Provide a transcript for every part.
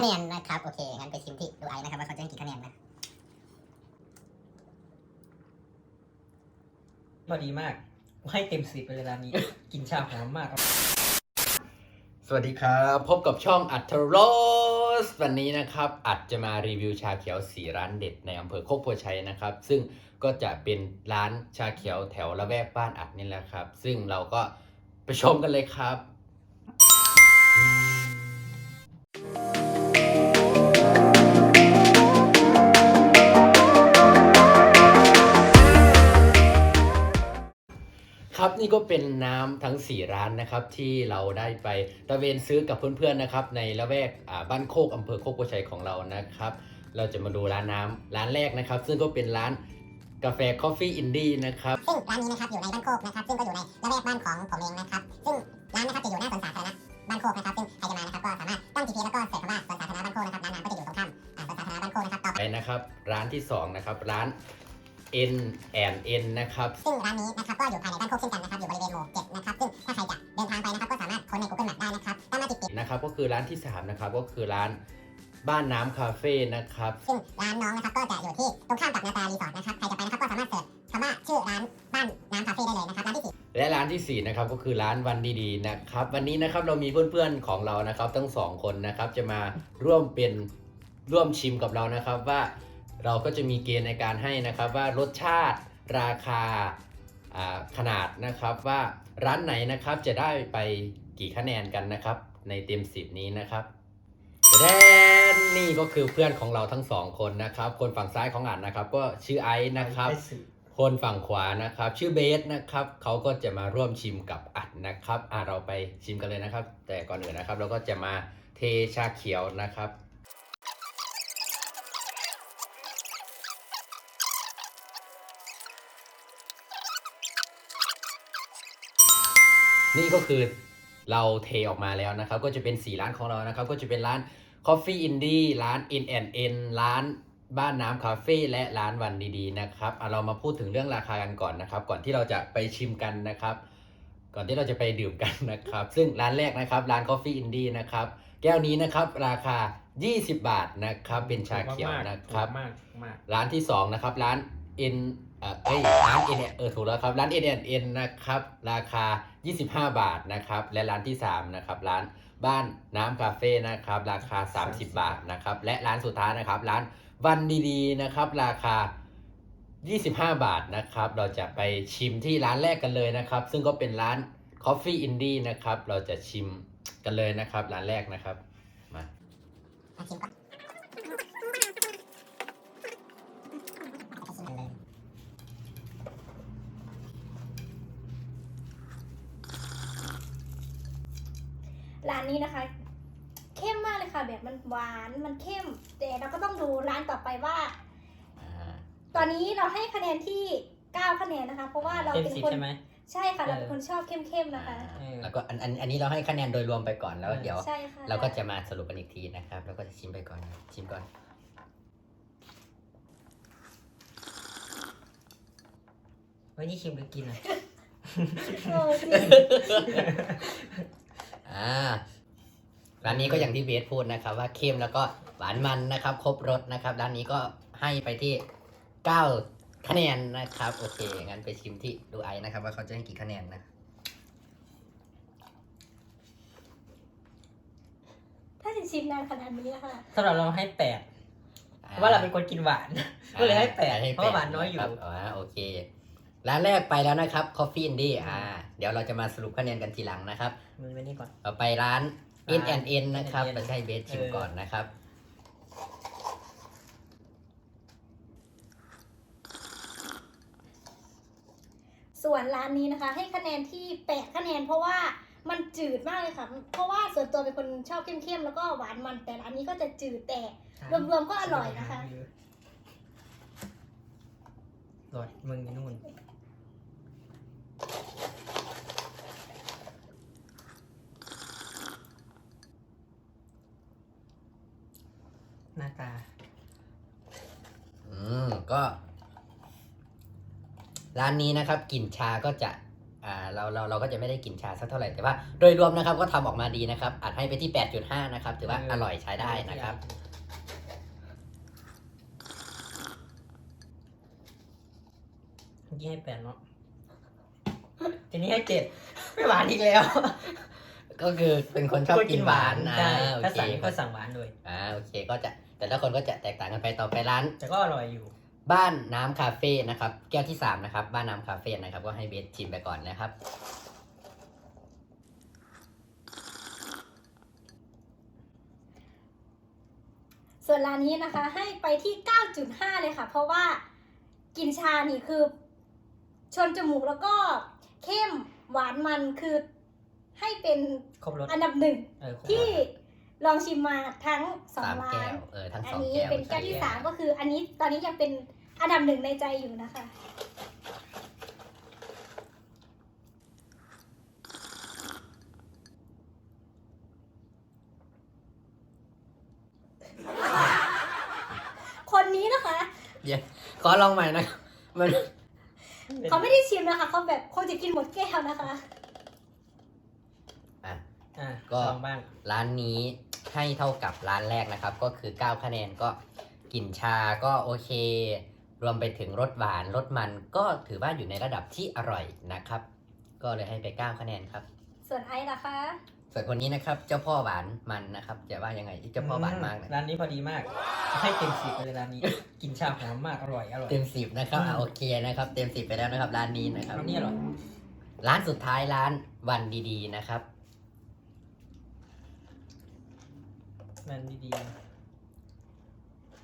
คะแนนนะครับ โอเคงั้นไปชิมที่ดูไอนะครับว่าเขาจะให้กี่คะแนนนะพอดีมากให้เต็มสิบไปเลยร้านนี้ กินชาหอมมากครับสวัสดีครับ พบกับช่องอัตโรสวันนี้นะครับ อัดจะมารีวิวชาเขียวสีร้านเด็ดในอำเภอโคกโพธิ์ชัยนะครับ ซึ่งก็จะเป็นร้านชาเขียวแถวละแวกบ้านอัดนี่แหละครับ ซึ่งเราก็ไปชมกันเลยครับ ครับนี่ก็เป็นน้ำทั้ง 4 ร้านนะครับที่เราได้ไปตะเวนซื้อกับเพื่อนๆนะครับในละแวกบ้านโคกอำเภอโคกโพชัยของเรานะครับ เราจะมาดูร้านน้ำร้านแรกนะครับ ซึ่งก็เป็นร้านกาแฟคอฟฟี่อินดี้นะครับซึ่งร้านนี้นะครับอยู่ในบ้านโคกนะครับซึ่งก็อยู่ในละแวกบ้านของผมเองนะครับ ซึ่งร้านนะครับจะอยู่หน้าสวนสาธารณะบ้านโคกนะครับซึ่งใครจะมานะครับก็สามารถตั้ง GPS แล้วก็เสิร์ชคำว่าสวนสาธารณะบ้านโคกนะครับร้านน้ำก็จะอยู่ตรงข้ามสวนสาธารณะบ้านโคกนะครับต่อไปไปนะครับร้านที่สองนะครับร้าน N and N นะครับ ซึ่งร้านนี้นะครับก็อยู่ภายในบ้านโคกเช่นกันนะครับอยู่บริเวณหมู่เจ็ดนะครับซึ่งถ้าใครจะเดินทางไปนะครับก็สามารถค้นใน Google Map ได้นะครับตามมาติดติดนะครับก็คือร้านที่สามนะครับก็คือร้านบ้านน้ำคาเฟ่นะครับซึ่งร้านน้องนะครับก็จะอยู่ที่ตรงข้ามกับนาตารีสอร์ทนะครับใครจะไปนะครับก็สามารถเสิร์ชคำว่าชื่อร้านบ้านน้ำคาเฟ่ได้เลยนะครับร้านที่สี่และร้านที่สี่นะครับก็คือร้านวันดีๆนะครับ วันนี้นะครับเรามีเพื่อนๆของเรานะครับ ทั้งสองคนนะครับจะมาร่วมเป็นร่วมชิมกับเรานะครับว่า เราก็จะมีเกณฑ์ในการให้นะครับว่ารสชาติราคาอ่าขนาดนะครับว่าร้านไหนนะครับจะได้ไปกี่คะแนนกันนะครับ ในเต็มสิบนี้นะครับแดนนี่ก็คือเพื่อนของเราทั้งสองคนนะครับ คนฝั่งซ้ายของอ่านนะครับ ก็ชื่อไอซ์นะครับ คนฝั่งขวานะครับ ชื่อเบสนะครับเขาก็จะมาร่วมชิมกับอัดนะครับอะเราไปชิมกันเลยนะครับ แต่ก่อนอื่นนะครับ เราก็จะมาเทชาเขียวนะครับ นี่ก็คือเราเทออกมาแล้วนะครับ ก็จะเป็น 4 ร้านของเรานะครับ ก็จะเป็นร้าน Coffee Indie ร้าน In and N ร้านบ้านน้ำคาเฟ่และร้านวันดีๆนะครับอะเรามาพูดถึงเรื่องราคากันก่อนนะครับ ก่อนที่เราจะไปชิมกันนะครับ ก่อนที่เราจะไปดื่มกันนะครับ ซึ่งร้านแรกนะครับ ร้าน Coffee Indie นะครับ แก้วนี้นะครับราคา 20 บาทนะครับ เป็นชาเขียวนะครับมากมากร้านที่2นะครับ ร้าน N เอ้ยร้าน N เออถูกแล้วครับร้าน N N N นะครับราคา 25 บาทนะครับและร้านที่3นะครับร้านบ้านน้ำคาเฟ่นะครับราคา 30 บาทนะครับและร้านสุดท้ายนะครับร้านวันดีๆนะครับราคา 25 บาทนะครับเราจะไปชิมที่ร้านแรกกันเลยนะครับ ซึ่งก็เป็นร้าน Coffee Indie นะครับเราจะชิมกันเลยนะครับร้านแรกนะครับมามาชิมก่อนไปชิมกันเลย ร้านนี้นะคะ เข้มมากเลยค่ะแบบมันหวานมันเข้ม แต่เราก็ต้องดูร้านต่อไปว่าอ่าตอนนี้เราให้คะแนนที่9คะแนนนะคะ เพราะว่าเราเต็มเป็นสิบคนใช่ไหมใช่ค่ะเราเป็นเออคนชอบเข้มๆนะคะเออแล้วก็อันอันอันนี้เราให้คะแนนโดยรวมไปก่อนแล้วเออเดี๋ยวใช่ค่ะเราก็จะมาสรุปกันอีกทีนะครับ แล้วก็จะชิมไปก่อนชิมก่อนวันนี้ชิมหรือกินอะเออจริง อ่าร้านนี้ก็อย่างที่เบสพูดนะครับ ว่าเค็มแล้วก็หวานมันนะครับ ครบรสนะครับร้านนี้ก็ให้ไปที่9คะแนนนะครับโอเคงั้นไปชิมที่ดูไอนะครับ ว่าเขาจะให้กี่คะแนนนะถ้าจะชิมนานขนาดนี้นะคะสำหรับเราให้แปดเพราะว่าเราเป็นคนกินหวาน ก็เลยให้แปดเพราะว่าหวานน้อยอยู่ะครับอ่าโอเคร้านแรกไปแล้วนะครับ Coffee Indie อ่า เดี๋ยวเราจะมาสรุปคะแนนกันทีหลังนะครับมือไว้นี่ก่อนต่อไปร้าน N ร้าน N N นะครับ N&N เราจะให้เบสชิมเออก่อนนะครับ ส่วนร้านนี้นะคะ ให้คะแนนที่8คะแนนเพราะว่ามันจืดมากเลยค่ะ เพราะว่าส่วนตัวเป็นคนชอบเข้มๆแล้วก็หวานมันแต่ร้านนี้ก็จะจืดแต่รวมๆก็อร่อยนะคะ รอดมึงอยู่นู่น หน้าตาอืมก็ ร้านนี้นะครับกลิ่นชาก็จะอ่าเราเราเราก็จะไม่ได้กลิ่นชาสักเท่าไหร่แต่ว่า โดยรวมนะครับก็ทำออกมาดีนะครับอัดให้ไปที่ 8.5 นะครับ ถือว่าอร่อยใช้ได้นะครับ เมื่อกี้ให้แปดเนาะทีนี้ให้เจ็ดไม่หวานอีกแล้ว ก็คือเป็นคนชอบกินหวานอ่าใช่โอถ้าเคสั่งก็สั่งหวานเลย อ่าโอเคก็จะแต่ละคนก็จะแตกต่างกันไปต่อไปร้าน แต่ก็อร่อยอยู่ บ้านน้ำคาเฟ่นะครับแก้วที่สามนะครับบ้านน้ำคาเฟ่นะครับก็ให้เบสชิมไปก่อนนะครับ ส่วนร้านนี้นะคะให้ไปที่ 9.5 เลยค่ะ เพราะว่ากินชานี่คือ ชนจมูกแล้วก็เข้มหวานมันคือ ให้เป็นครบรสอันดับหนึ่งเออครบรสที่ลองชิมมาทั้งสองสามร้าแก้น วเออทั้งอัสนองนี้แก้วเป็นแก้วที่ใช่สามก็คือ อันนี้ตอนนี้ยังเป็นอันดับหนึ่งในใจอยู่นะคะ คนนี้นะคะ เดี๋ยวขอลองใหม่นะครับมันเขาไม่ได้ชิมนะคะ เขาแบบคงจะกินหมดแก้วนะคะ อะอะก็ ลองบ้างร้านนี้ให้เท่ากับร้านแรกนะครับ ก็คือ 9 คะแนนก็กลิ่นชาก็โอเค รวมไปถึงรสหวานรสมันก็ถือว่าอยู่ในระดับที่อร่อยนะครับ ก็เลยให้ไป 9 คะแนนครับ ส่วนไอซ์นะคะ ส่วนคนนี้นะครับเจ้าพ่อหวานมันนะครับ จะว่ายังไงเจ้าพ่อหวานมากนะร้านนี้พอดีมาก ให้เต็มสิบไปเลยร้านนี้ กินชาหอมมากอร่อยอร่อย เต็มสิบนะครับอะโอเคนะครับ เต็มสิบไปแล้วนะครับ ร้านนี้นะครับ ร้านนี้อร่อย ร้านสุดท้ายร้านวันดีๆนะครับ ร้านดี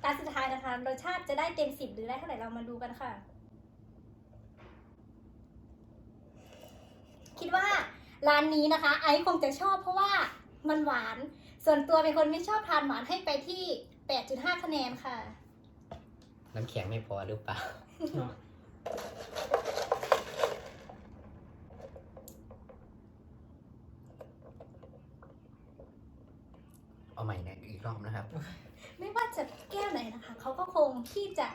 การสุดท้ายนะคะ รสชาติจะได้เต็มสิบหรือได้เท่าไหร่เรามาดูกันค่ะ คิดว่าร้านนี้นะคะ ไอซ์คงจะชอบเพราะว่ามันหวาน ส่วนตัวเป็นคนไม่ชอบทานหวานให้ไปที่ 8.5 คะแนนค่ะ น้ำแข็งไม่พอหรือเปล่า ๆเนาะ เอาใหม่นะอีก รอบนะครับ ไม่ว่าจะแก้วไหนนะคะ เขาก็คงที่จะ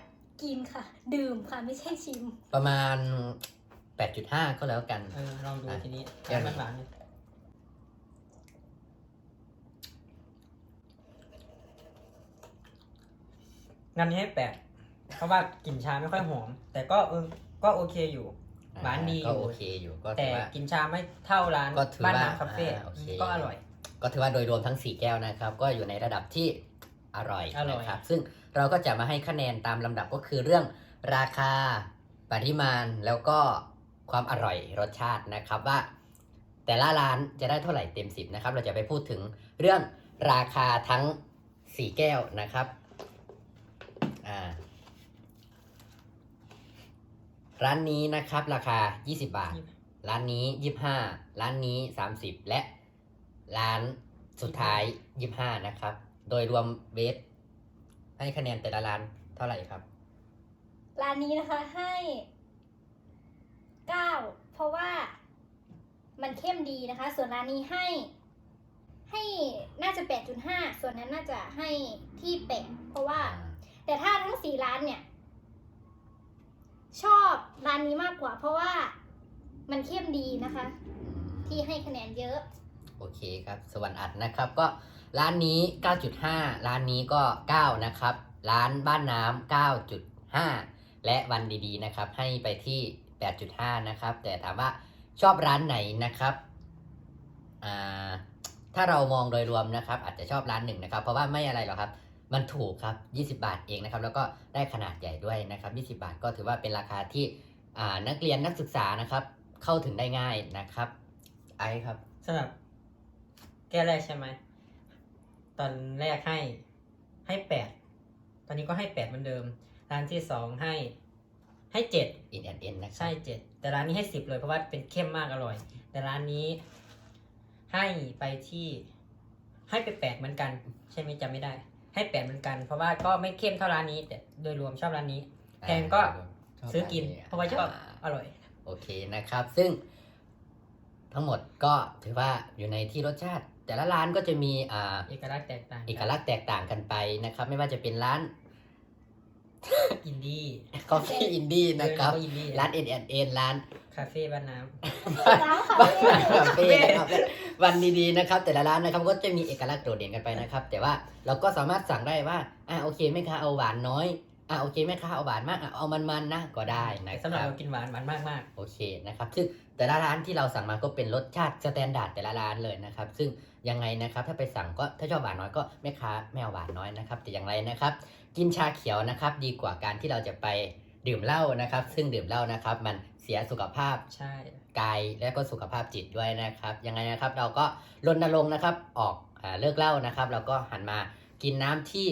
กินค่ะ ดื่มค่ะไม่ใช่ชิม ประมาณ 8.5 ก็แล้วกัน เออลองดูทีนี้แก้วไหนร้านหวานๆเลยงานนี้ให้แปดเพราะว่ากลิ่นชาไม่ค่อยหอม แต่ก็เออก็โอเคอยู่หวานดีก็โอเคอยู่ก็แต่ถือว่า กินชาไม่เท่าร้านก็ถือบ้านว่าน้ำคาเฟ่อ่าโอเค ก็อร่อย ก็ถือว่าโดยรวมทั้ง 4 แก้วนะครับ ก็อยู่ในระดับที่อร่อยอร่อย นะครับ ซึ่งเราก็จะมาให้คะแนนตามลำดับก็คือเรื่องราคาปริมาณแล้วก็ความอร่อยรสชาตินะครับว่า แต่ละร้านจะได้เท่าไหร่เต็ม 10นะครับเราจะไปพูดถึงเรื่องราคาทั้ง 4 แก้วนะครับอ่าร้านนี้นะครับราคา 20 บาท ร้านนี้ 25 ร้านนี้ 30 และ ร้านสุดท้าย25นะครับ โดยรวมเบสให้คะแนนแต่ละร้านเท่าไหร่ครับ ร้านนี้นะคะให้เก้าเพราะว่ามันเข้มดีนะคะ ส่วนร้านนี้ให้ ให้น่าจะแปดจุดห้าส่วนนั้นน่าจะให้ที่แปดเพราะว่า แต่ถ้าทั้งสี่ร้านเนี่ย ชอบร้านนี้มากกว่า เพราะว่ามันเข้มดีนะคะ ที่ให้คะแนนเยอะ โอเคครับ สวรรค์อัดนะครับ ก็ร้านนี้ 9.5 ร้านนี้ก็ 9 นะครับ ร้านบ้านน้ำ9.5 และวันดีๆนะครับ ให้ไปที่ 8.5 นะครับ แต่ถามว่าชอบร้านไหนนะครับอ่าถ้าเรามองโดยรวมนะครับ อาจจะชอบร้านหนึ่งนะครับ เพราะว่าไม่อะไรหรอกครับ มันถูกครับ 20 บาทเองนะครับ แล้วก็ได้ขนาดใหญ่ด้วยนะครับ 20 บาทก็ถือว่าเป็นราคาที่นักเรียนนักศึกษานะครับ เข้าถึงได้ง่ายนะครับ ไอซ์ครับสำหรับ แก้วแรกใช่ไหม ตอนแรกให้ให้แปด ตอนนี้ก็ให้แปดเหมือนเดิม ร้านที่สองให้ให้เจ็ด อินแอนเอ็นนะครับใช่เจ็ด แต่ร้านนี้ให้สิบเลยเพราะว่าเป็นเข้มมากอร่อย แต่ร้านนี้ให้ไปที่ให้ไปแปดเหมือนกัน ใช่ไหมจำไม่ได้ ให้แปดเหมือนกัน เพราะว่าก็ไม่เข้มเท่าร้านนี้ แต่โดยรวมชอบร้านนี้ แพงก็ชบซื้อกินร้เพราะว่าชอบาอร่อย โอเคนะครับ ซึ่งทั้งหมดก็ถือว่าอยู่ในที่รสชาติ แต่ละร้านก็จะมีอ่าเอกลักษณ์แตกต่างกันเอกลักษณ์แตกต่างกันไปนะครับ ไม่ว่าจะเป็นร้าน อินดี้กาแฟอินดี้นะครับเออแล้วก็อินดี้ร้านเอ็นเอ็นเอ็นร้านคาเฟ่บ้านน้ร้านคาบ้านเฟ่คาเฟ่นะครับวันดีๆนะครับ แต่ละร้านนะครับก็จะมีเอกลักษณ์โดดเด่นกันไปนะครับ แต่ว่าเราก็สามารถสั่งได้ว่าอ่าโอเคแม่ค้าเอาหวานน้อย อ่าโอเคแม่ค้าเอาหวานมากอะเอามันๆนะก็ได้ำนะแต่คสำหรับรับเรากินหวานหวานมากมากโอเคนะครับซึ่งแต่ละร้านที่เราสั่งมาก็เป็นรสชาติสแตนดาร์ดแต่ละร้านเลยนะครับ ซึ่งยังไงนะครับถ้าไปสั่งก็ถ้าชอบหวานน้อยก็แม่ค้าไม่เอาหวานน้อยนะครับแต่อย่างไรนะครับ กินชาเขียวนะครับดีกว่าการที่เราจะไปดื่มเหล้านะครับ ซึ่งดื่มเหล้านะครับ มันเสียสุขภาพๆใช่กายและก็สุขภาพจิตด้วยนะครับยังไงนะครับเราก็รณรงค์นะครับออกอาเลิกเหล้านะครับเราก็หันมากินน้ำที่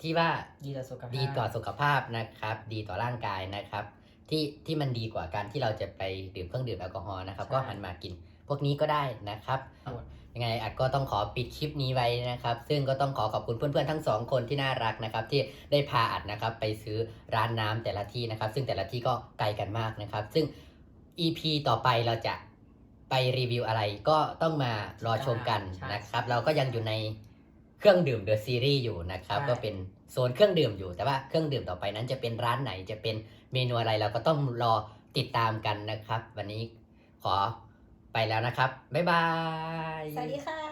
ที่ว่าดีต่อสุขภาพดีต่อสุขภาพนะครับ ดีต่อร่างกายนะครับ ที่ที่มันดีกว่าการที่เราจะไปดื่มเครื่องดื่มแอลกอฮอล์นะครับ ก็หันมากินพวกนี้ก็ได้นะครับหมดยังไงอัดก็ต้องขอปิดคลิปนี้ไว้นะครับ ซึ่งก็ต้องขอขอบคุณเพื่อนๆทั้งสองคนที่น่ารักนะครับ ที่ได้พาอัดนะครับ ไปซื้อร้านน้ำแต่ละที่นะครับ ซึ่งแต่ละที่ก็ไกลกันมากนะครับ ซึ่ง EP ต่อไปเราจะไปรีวิวอะไรก็ต้องมารอชมกันนะครับ เราก็ยังอยู่ใน เครื่องดื่มเดอะซีรีส์อยู่นะครับก็เป็นโซนเครื่องดื่มอยู่ แต่ว่าเครื่องดื่มต่อไปนั้นจะเป็นร้านไหนจะเป็นเมนูอะไรเราก็ต้องรอติดตามกันนะครับ วันนี้ขอไปแล้วนะครับ บ๊ายบาย สวัสดีค่ะ